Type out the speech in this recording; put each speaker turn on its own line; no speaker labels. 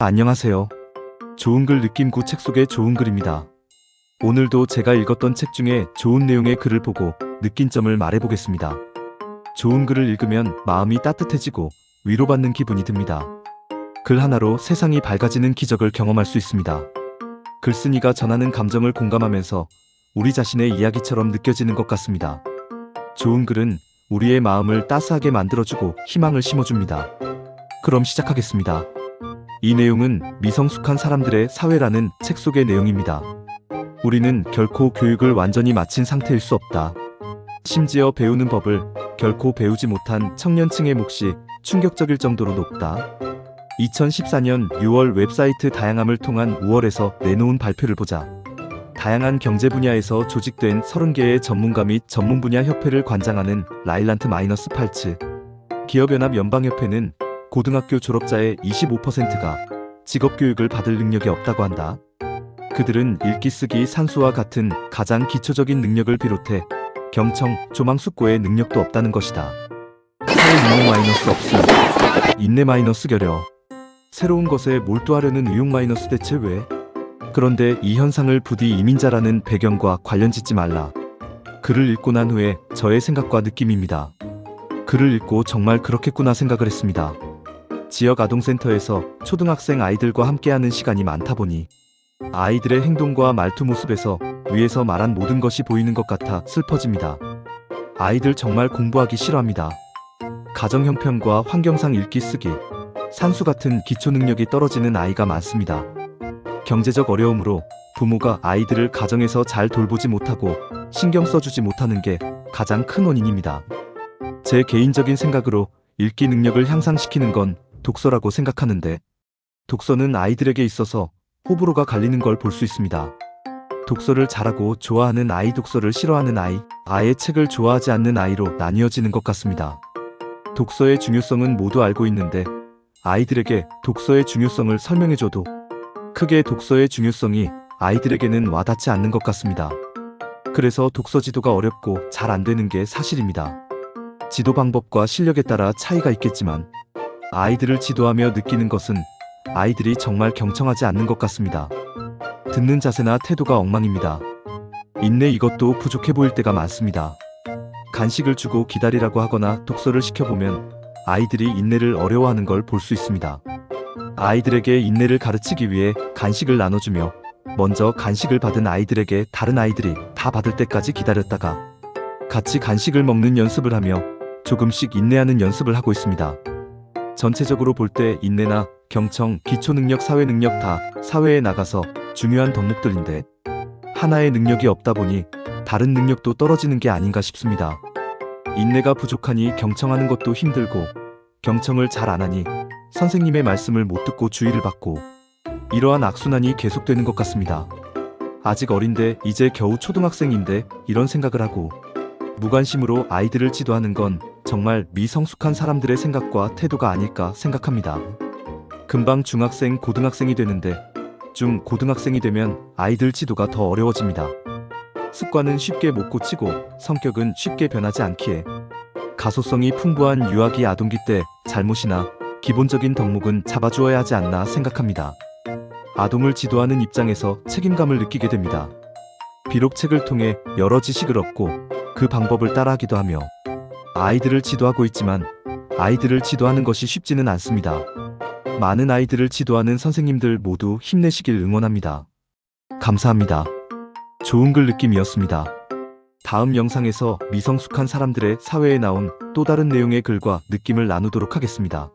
안녕하세요. 좋은 글 느낌구 책 속의 좋은 글입니다. 오늘도 제가 읽었던 책 중에 좋은 내용의 글을 보고 느낀 점을 말해보겠습니다. 좋은 글을 읽으면 마음이 따뜻해지고 위로받는 기분이 듭니다. 글 하나로 세상이 밝아지는 기적을 경험할 수 있습니다. 글쓴이가 전하는 감정을 공감하면서 우리 자신의 이야기처럼 느껴지는 것 같습니다. 좋은 글은 우리의 마음을 따스하게 만들어주고 희망을 심어줍니다. 그럼 시작하겠습니다. 이 내용은 미성숙한 사람들의 사회라는 책 속의 내용입니다. 우리는 결코 교육을 완전히 마친 상태일 수 없다. 심지어 배우는 법을 결코 배우지 못한 청년층의 몫이 충격적일 정도로 높다. 2014년 6월 웹사이트 다양함을 통한 5월에서 내놓은 발표를 보자. 다양한 경제 분야에서 조직된 30개의 전문가 및 전문 분야 협회를 관장하는 라일란트 마이너스 팔츠 기업연합 연방협회는 고등학교 졸업자의 25%가 직업교육을 받을 능력이 없다고 한다. 그들은 읽기 쓰기 산수와 같은 가장 기초적인 능력을 비롯해 경청, 조망 숙고의 능력도 없다는 것이다. 사회 능력 마이너스 없음, 인내 마이너스 결여. 새로운 것에 몰두하려는 의욕 마이너스 대체 왜? 그런데 이 현상을 부디 이민자라는 배경과 관련 짓지 말라. 글을 읽고 난 후에 저의 생각과 느낌입니다. 글을 읽고 정말 그렇겠구나 생각을 했습니다. 지역 아동센터에서 초등학생 아이들과 함께하는 시간이 많다 보니 아이들의 행동과 말투 모습에서 위에서 말한 모든 것이 보이는 것 같아 슬퍼집니다. 아이들 정말 공부하기 싫어합니다. 가정 형편과 환경상 읽기 쓰기, 산수 같은 기초 능력이 떨어지는 아이가 많습니다. 경제적 어려움으로 부모가 아이들을 가정에서 잘 돌보지 못하고 신경 써주지 못하는 게 가장 큰 원인입니다. 제 개인적인 생각으로 읽기 능력을 향상시키는 건 독서라고 생각하는데 독서는 아이들에게 있어서 호불호가 갈리는 걸 볼 수 있습니다. 독서를 잘하고 좋아하는 아이, 독서를 싫어하는 아이, 아예 책을 좋아하지 않는 아이로 나뉘어지는 것 같습니다. 독서의 중요성은 모두 알고 있는데 아이들에게 독서의 중요성을 설명해줘도 크게 독서의 중요성이 아이들에게는 와닿지 않는 것 같습니다. 그래서 독서 지도가 어렵고 잘 안 되는 게 사실입니다. 지도 방법과 실력에 따라 차이가 있겠지만 아이들을 지도하며 느끼는 것은 아이들이 정말 경청하지 않는 것 같습니다. 듣는 자세나 태도가 엉망입니다. 인내 이것도 부족해 보일 때가 많습니다. 간식을 주고 기다리라고 하거나 독서를 시켜보면 아이들이 인내를 어려워하는 걸 볼 수 있습니다. 아이들에게 인내를 가르치기 위해 간식을 나눠주며 먼저 간식을 받은 아이들에게 다른 아이들이 다 받을 때까지 기다렸다가 같이 간식을 먹는 연습을 하며 조금씩 인내하는 연습을 하고 있습니다. 전체적으로 볼 때 인내나 경청, 기초능력, 사회능력 다 사회에 나가서 중요한 덕목들인데 하나의 능력이 없다 보니 다른 능력도 떨어지는 게 아닌가 싶습니다. 인내가 부족하니 경청하는 것도 힘들고 경청을 잘 안 하니 선생님의 말씀을 못 듣고 주의를 받고 이러한 악순환이 계속되는 것 같습니다. 아직 어린데 이제 겨우 초등학생인데 이런 생각을 하고 무관심으로 아이들을 지도하는 건 정말 미성숙한 사람들의 생각과 태도가 아닐까 생각합니다. 금방 중학생, 고등학생이 되는데 중 고등학생이 되면 아이들 지도가 더 어려워집니다. 습관은 쉽게 못 고치고 성격은 쉽게 변하지 않기에 가소성이 풍부한 유아기 아동기 때 잘못이나 기본적인 덕목은 잡아주어야 하지 않나 생각합니다. 아동을 지도하는 입장에서 책임감을 느끼게 됩니다. 비록 책을 통해 여러 지식을 얻고 그 방법을 따라하기도 하며 아이들을 지도하고 있지만 아이들을 지도하는 것이 쉽지는 않습니다. 많은 아이들을 지도하는 선생님들 모두 힘내시길 응원합니다. 감사합니다. 좋은 글 느낌이었습니다. 다음 영상에서 미성숙한 사람들의 사회에 나온 또 다른 내용의 글과 느낌을 나누도록 하겠습니다.